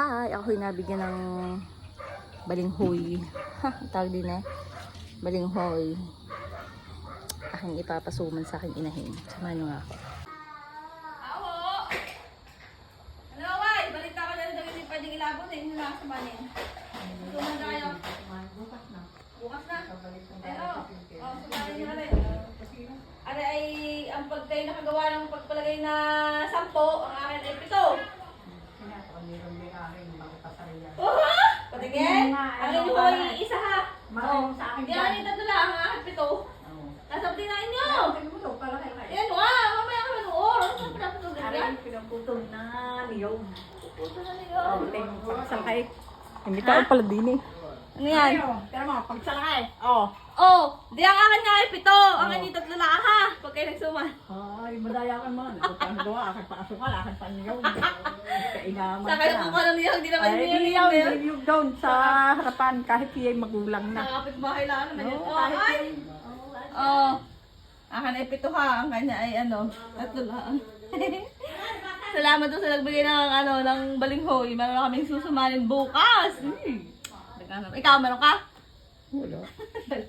Hi! Ako'y nabigyan ng balinghoy. Ha, tawag din eh. Balinghoy. Aking ipapasuman sa aking inahin. Samahan nyo nga ako. Oh, samanin nyo na rin. Ari ay, ang pag kayo nakagawa ng pagpalagay na sampo, ang akin ay pito. Oh, ha? Patingin? Ang inyo ko ay isa ha? Marami sa akin Yan, yung tatlo lang, ang akin pito. Nasabti na inyo. Yan, wow, mamaya ka manoor. Ano sa pinapatog ganyan? pinaputol na niyog. Puto na niyo. Sakay. Hindi ka pala din eh. Ano yan? Pero mo, pag sakay. Oh. Oh, di ang akin nga ay pito. Ang akin yung tatlo lang ha. Pag kayo nagsuman. Ay, madaya ka man. Ang gawa. Akin pa asukal. Akin pa niyog. Kainaman Sa kayo kung alam niyo, hindi naman Ay, niyo hindi yun. yun. Doon sa harapan. Kahit iya'y magulang na. Sa kapitbahay lang naman yun. Oh, kahit ay. yun. Oh. Akin ay pito ha. Ang kanya ay ano, tatlo lang. Salamat doon sa nagbigay ng ano, ng balinghoy. Meron na kaming susumanin bukas. Hmm. Nagkano- Ikaw, meron ka? Wala.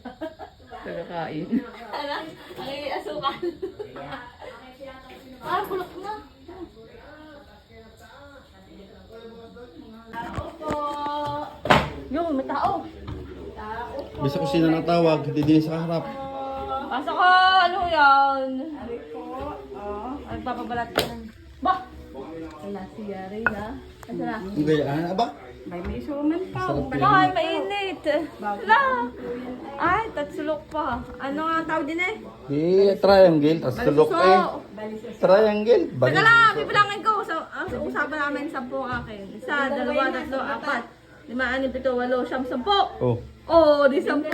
Nagkakain. Ano? Ang asukal. ah, bulok na. Tao po. May tao. Bisa ko sino nang tawag, hindi din sa harap. Pasok ko, ano yan? Ari ko. Oh. Nagpapabalat ka ng... Bah! Wala si Yari na. Asa na? Ang gayaan, aba? May may suman pa. Ay, mainit. Wala. Ay, tatsulok pa. Ano nga ang tawag din eh? Eh, triangle, tas tulok eh. Triangle, Teka lang, bibilangin ko. Sa, ang usapan namin, sampu akin. Isa, dalawa, tatlo, apat. Lima, anim, pito, walo, siyam, sampu. Oh, Oh, di sampu.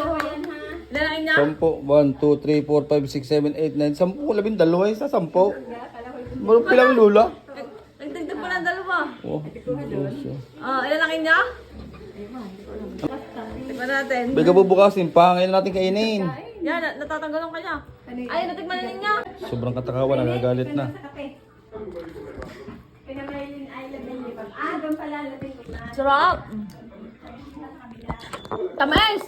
Lalaki niya? sampo. 1, 2, 3, 4, 5, 6, 7, 8, 9, sampu. Labing dalawa isa, sampo. Marong pilang lula. Nagdagdag pa ng dalawa. Oh, Diyos. Ah, ilalaki niya? Tikman natin. Bigla bubukasin pa, ngayon natin kainin. Yan, na- natatanggalan ka niya. Ay, natikman na niya. Sobrang katakawan, nagagalit na. Pinamailin ay labing lipag. Ah, doon pala labing lipag. Sarap. Tamis!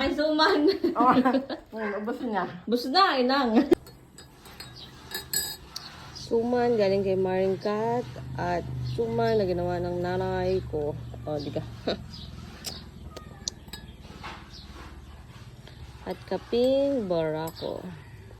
Ay, suman. Oh, ubos niya. Bus na, inang. Suman galing kay Maring Cat at suman na ginawa ng nanay ko. O, di ka. at kaping barako.